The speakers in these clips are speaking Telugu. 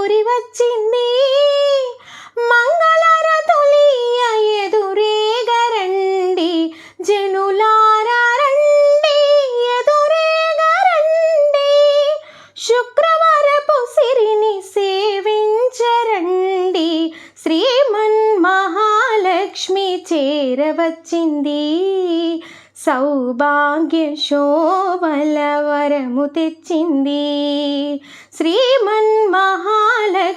కోరి వచ్చింది. మంగళారతులియ ఎదురేగరండి. జనులారండి ఎదురేగరండి. శుక్రవారపు సిరిని సేవించరండి. శ్రీమన్ మహాలక్ష్మి చేరవచ్చింది సౌభాగ్య శోభల వరము తెచ్చింది. శ్రీమన్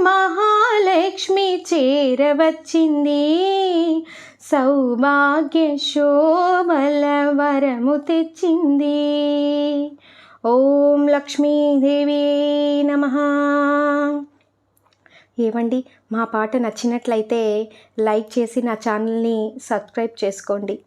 మహాలక్ష్మి చేరవచ్చింది. సౌభాగ్య శోభల వరము తెచ్చింది. ఓం లక్ష్మీదేవి నమ. ఏవండి మా పాట నచ్చినట్లయితే లైక్ చేసి నా ఛానల్ని సబ్స్క్రైబ్ చేసుకోండి.